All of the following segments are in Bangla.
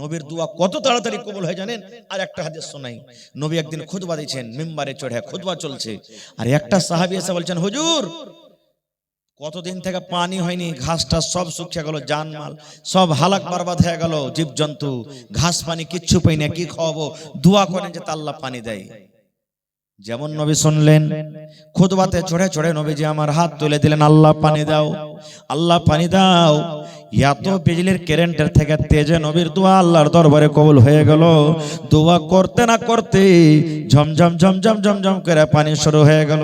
নবীর দোয়া কত তাড়াতাড়ি কবুল হয় জানেন? আর একটা হাদিস শোনাই। নবী একদিন খুতবা দিয়েছেন মিম্বারে চড়ে খুতবা চলছে। আর একটা সাহাবী এসে বলছেন, হুজুর, কতদিন থেকে পানি হয়নি, ঘাসটা সব শুকিয়ে গেল, জানমাল, সব হালাক বরবাদ হয়ে গেল, জীবজন্তু, ঘাস পানি কিচ্ছু পাই না, কি খাওয়াবো? দোয়া করেন যে আল্লাহ পানি দেয়। যেমন নবী শুনলেন খুদবাতে চড়ে চড়ে নবীজি আমার হাত তুলে দিলেন, আল্লাহ পানি দাও, আল্লাহ পানি দাও। এত বিজলির কারেন্টের থেকে তেজে নবীর দোয়া আল্লাহর দরবারে কবুল হয়ে গেল। দোয়া করতে না করতে ঝমঝম ঝমঝম ঝমঝম করে পানি শুরু হয়ে গেল।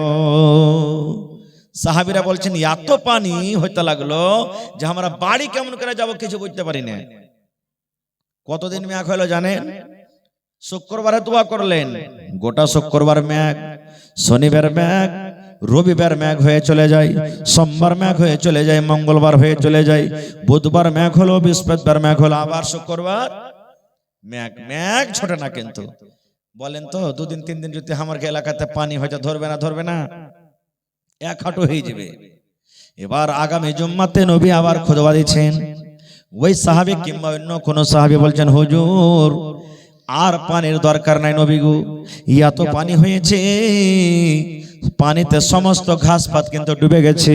সাহাবিরা বলছেন এত পানি হইতে লাগল যে আমরা বাড়ি কেমন করে যাব কিছু বুঝতে পারি না। কতদিন ম্যাক হলো জানেন? শুক্রবারে দোয়া করলেন, গোটা শুক্রবার ম্যাগ শনিবার ম্যাগ রবিবার ম্যাঘ হয়ে চলে যায়, সোমবার ম্যাঘ হয়ে চলে যায়, মঙ্গলবার হয়ে চলে যায়, বুধবার ম্যাঘ হলো, বৃহস্পতিবার ম্যাঘ হলো, আবার শুক্রবার ম্যাঘ ম্যাঘ ছোটে না কিন্তু। বলেন তো, দুদিন, তিন দিন যদি আমার এলাকাতে পানি হয়তো ধরবে না ধরবে না? এক হাঁটু হয়ে যাবে। এবার আগামী জুম্মাতে নবী আবার খুদবা দিচ্ছেন। ওই সাহাবি কিংবা অন্য কোন সাহাবি বলছেন, হুজুর আর পানির দরকার নাই নবী গো ইয়া তো পানি হয়েছে। পানিতে সমস্ত ঘাস পাত কিন্তু ডুবে গেছে।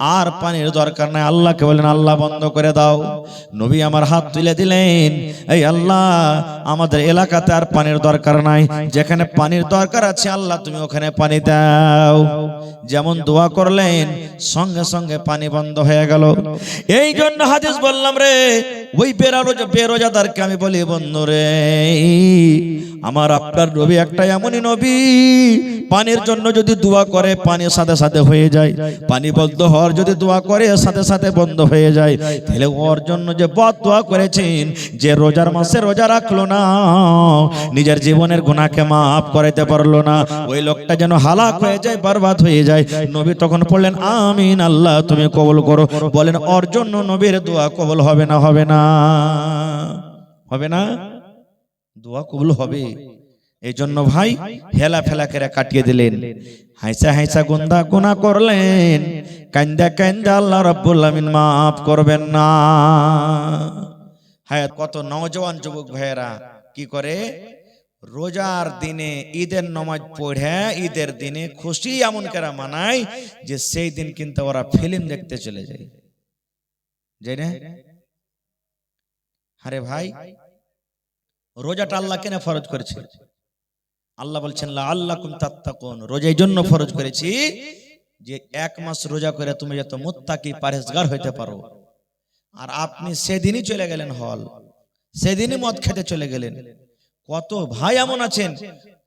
আর পানির দরকার নাই, আল্লাহকে বলেন, আল্লাহ বন্ধ করে দাও। নবী আমার হাত তুলে দিলেন, এই আল্লাহ, আমাদের এলাকাতে আর পানির দরকার নাই। যেখানে পানির দরকার আছে, আল্লাহ, তুমি ওখানে পানি দাও। যেমন দোয়া করলেন, সঙ্গে সঙ্গে পানি বন্ধ হয়ে গেল। এই জন্য হাদিস বললাম রে ওই বেরারো বেরোজাদারকে আমি বলি বন্ধু রে আমার আপনার নবী একটা এমনই নবী। পানির জন্য যদি দোয়া করে, পানি সাথে সাথে হয়ে যায়। পানি বন্ধ হওয়ার যদি দোয়া করে, সাথে সাথে বন্ধ হয়ে যায়। তাহলে ওর জন্য যে বদ দোয়া করেছেন, যে রোজার মাসে রোজা রাখল না, নিজের জীবনের গুণাকে মাফ করাইতে পারল না। ওই লোকটা যেন হালাক হয়ে যায়, বরবাদ হয়ে যায়। নবী তখন পড়লেন আমিন আল্লাহ, তুমি কবল করো। বলেন, ওর জন্য নবীর দোয়া কবল হবে না হবে না। হবে না? দোয়া কবুল হবে। এই জন্য ভাই, হেলা ফেলা করে কাটিয়ে দিলেন। হাইসা হাইসা গুন্দা গুনা করলেন। কান্দা কান্দা আল্লাহ রাব্বুল আমিন মাফ করবেন না। হ্যাঁ কত নওজওয়ান যুবক ভাইয়েরা, কি করে? রোজার দিনে, ঈদের নমাজ পড়ে, ঈদের দিনে খুশি এমন করে মানায় যে সেই দিন কিন্তু ওরা ফিল্ম দেখতে চলে যায়। যাই না? আরে ভাই, রোজাটা আল্লাহ কেন ফরজ করেছে? আল্লাহ বলছেন আল্লাহ কুম তাত্তাকুন। রোজা জন্য ফরজ করেছি যে এক মাস রোজা করে তুমি যত মুত্তাকি পারেজগার হইতে পারো। আর আপনি সেদিনই চলে গেলেন হল, সেদিনই মদ খেতে চলে গেলেন। কত ভাই এমন আছেন,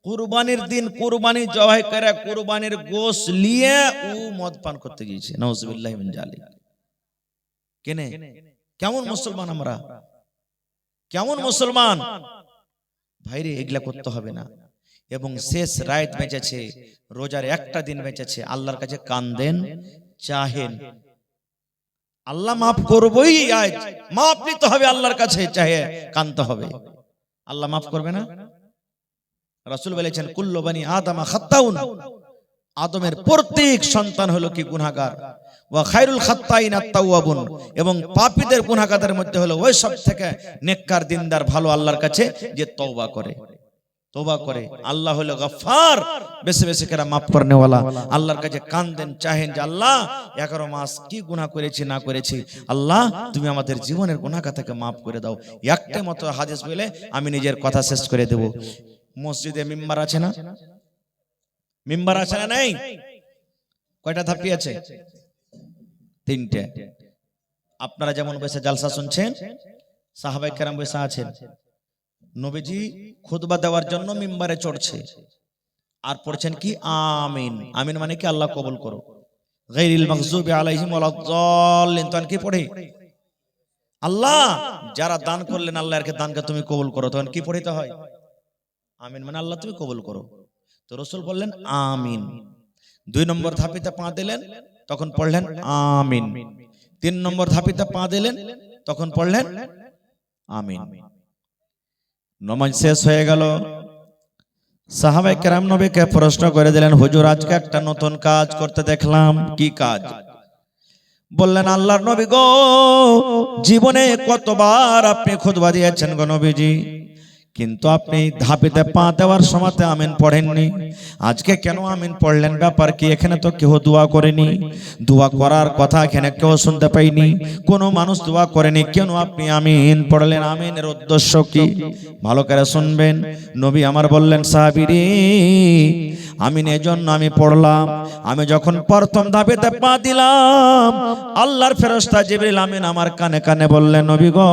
কুরবানির দিন কুরবানি জবাই করে, কুরবানির গোশ নিয়ে ও মদ পান করতে গিয়েছে। জালিক। কেনে? কেমন মুসলমান আমরা? কেমন মুসলমান? ভাইরে এগুলা করতে হবে না। এবং শেষ রাত বেঁচেছে রোজার একটা দিন বেঁচেছে। আল্লাহর কাছে কান্দেন চাহেন। আল্লাহ মাফ করবই আজ মাফ নিতে হবে আল্লাহর কাছে চাহে কানতে হবে। আল্লাহ মাফ করবে না? রাসূল বলেছেন কুল্লু বানি আদমা খাত্তাউন। আদমের প্রত্যেক সন্তান হলো কি গুনাহগার? ওয়া খায়রুল খাত্তাইন আত-তাওয়াবুন এবং পাপীদের গুনাহগারদের মধ্যে হলো ওই সব থেকে নেককার, দিনদার, ভালো আল্লাহর কাছে যে তওবা করে। তওবা করে। আল্লাহ হলো গফফার। বেশি বেশি করে মাফ করনেওয়ালা। আল্লাহর কাছে কান্দেন চাহেন যে, আল্লাহ, এগারো মাস কি গুনাহ করেছি, না করেছি? আল্লাহ, তুমি আমাদের জীবনের গুনাহকা থেকে মাফ করে দাও। একটা মতো হাদিস বলে আমি নিজের কথা শেষ করে দেব। মসজিদে মিম্বার আছে না? মিম্বার আছে না নেই? কয়টা ধাপি আছে? তিনটে। আপনারা যেমন বসে জালসা শুনছেন সাহাবাই কেরাম বসে আছেন। নবীজি খুতবা দেওয়ার জন্য মিম্বারে চড়ছে। আর পড়ছেন কি? আমিন। আমিন মানে কি? আল্লাহ কবুল করো গাইরিল মাগজুবি আলাইহিম ওয়ালাদ-দাল্লিন তখন কি পড়ে? আল্লাহ, যারা দান করলেন আল্লাহ এরকে দানকে তুমি কবুল করো, তখন কি পড়িতে হয়? আমিন মানে আল্লাহ তুমি কবুল করো। তো রসুল বললেন, আমিন। দুই নম্বর ধাপিতে পা দিলেন, তখন পড়লেন, আমিন। তিন নম্বর ধাপিতে পা দিলেন, তখন পড়লেন, আমিন। নমাজ শেষ হয়ে গেল। সাহাবাই কেরাম নবীকে প্রশ্ন করে দিলেন, হুজুর, আজকে একটা নতুন কাজ করতে দেখলাম, কি কাজ? বললেন, আল্লাহর নবী গো, জীবনে কতবার আপনি খুদবা দিয়েছেন গো নবীজি? কিন্তু আপনি ধাপিতে পা দেওয়ার সময়তে আমিন পড়েননি। আজকে কেন আমিন পড়লেন? ব্যাপার কি? এখানে তো কেউ দোয়া করেনি। দোয়া করার কথা এখানে কেউ শুনতে পাইনি। কোনো মানুষ দোয়া করেনি। কেন আপনি আমিন পড়লেন? আমিনের উদ্দেশ্য কি? ভালো করে শুনবেন। নবী আমার বললেন, সাহাবিরি আমিন এজন্য আমি পড়লাম। আমি যখন প্রথম ধাপেতে পা দিলাম, আল্লাহর ফেরস্তা জিবরিল আমিন আমার কানে কানে বললেন, নবী গো,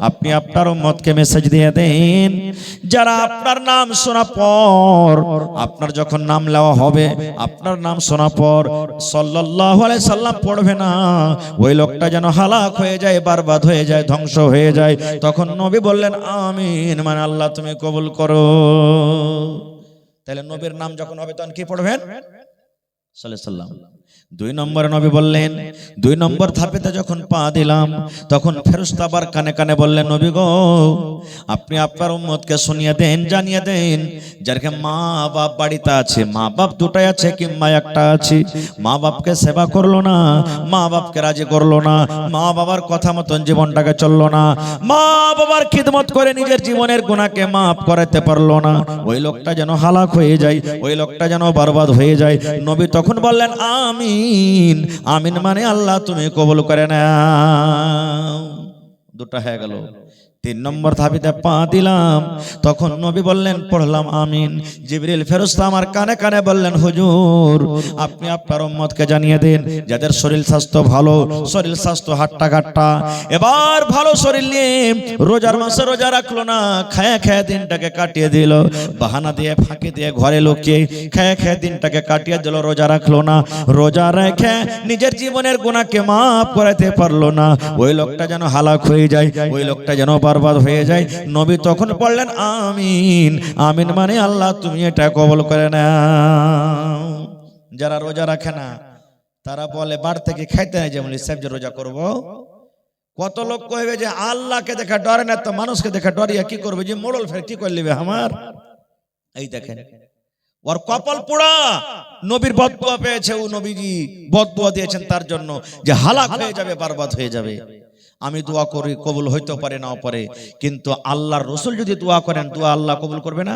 আপনি আপনার উম্মতকে মেসেজ দিয়ে দেন। যারা আপনার নাম শোনা পর, আপনার যখন নাম নেওয়া হবে, আপনার নাম শোনা পর সাল্লাল্লাহু আলাইহি সাল্লাম পড়বে না। ওই লোকটা যেন হালাক হয়ে যায়, বারবাদ হয়ে যায়, ধ্বংস হয়ে যায়। তখন নবী বললেন, আমিন। মানে আল্লাহ, তুমি কবুল করো। তাহলে নবীর নাম যখন হবে তখন কি পড়বেন? সাল্লাম দুই নম্বর নবী বললেন, দুই নম্বর ধাপেতে যখন পা দিলাম, তখন ফেরস্তা আবার কানে কানে বললেন, নবী গো, আপনি আপনার উম্মতকে শুনিয়ে দেন, জানিয়ে দেন যারকে মা বাপ বাড়িতে আছে, মা বাপ দুটাই আছে কিংবা একটা আছে? মা বাপকে সেবা করল না, মা বাপকে রাজি করল না, মা বাবার কথা মতন জীবনটাকে চলল না, মা বাবার খিদমত করে নিজের জীবনের গুণাকে মাফ করাতে পারল না। ওই লোকটা যেন হালাক হয়ে যায়, ওই লোকটা যেন বরবাদ হয়ে যায়। নবী তখন বললেন আমিন। আমিন মানে আল্লাহ তুমি কবল করে না দুটা হয়ে গেল। তিন নম্বর ধাবিতে পা দিলাম। তখন নবী বললেন, পড়লাম, আমিন। জিবরিল ফেরস্তা আমার কানে কানে বললেন, হুজুর, আপনি আপনার উম্মতকে জানিয়ে দিন, যাদের শরীর স্বাস্থ্য ভালো, শরীর স্বাস্থ্য হাট্টা কাট্টা এবার ভালো শরীর নিয়ে রোজার মাসে রোজা রাখল না, খায়া খায়া দিনটাকে কাটিয়ে দিল। বাহানা দিয়ে, ফাঁকি দিয়ে ঘরে লুকিয়ে খায়া খায়া দিনটাকে কাটিয়ে দিল, রোজা রাখল না। রোজা রেখে নিজের জীবনের গুণাকে মাফ করাতে পারল না। ওই লোকটা যেন হালাক হয়ে যায়, ওই লোকটা যেন বরবাদ হয়ে যায়। নবী তখন বললেন, আমিন। আমিন মানে আল্লাহ, তুমি এটা কবল করে নাও। যারা রোজা রাখে না, তারা বলে বার থেকে খাইতে নাই যেমন সাহেব যে রোজা করব। কত লোক কইবে যে, আল্লাহকে দেখে ডরে না, তো মানুষকে দেখে ডরিয়া কি করবে? যে মোড়ল ফের কি করে লিবে আমার? এই দেখেন, ওর কপাল পোড়া। নবীর বদুয়া পেয়েছে ও নবীজি বদুয়া দিয়েছেন তার জন্য, যে হালাক হয়ে যাবে, বরবাদ হয়ে যাবে। আমি দোয়া করি, কবুল হইতে পারে, নাও পারে। কিন্তু আল্লাহর রসুল যদি দোয়া করেন, দোয়া আল্লাহ কবুল করবে না?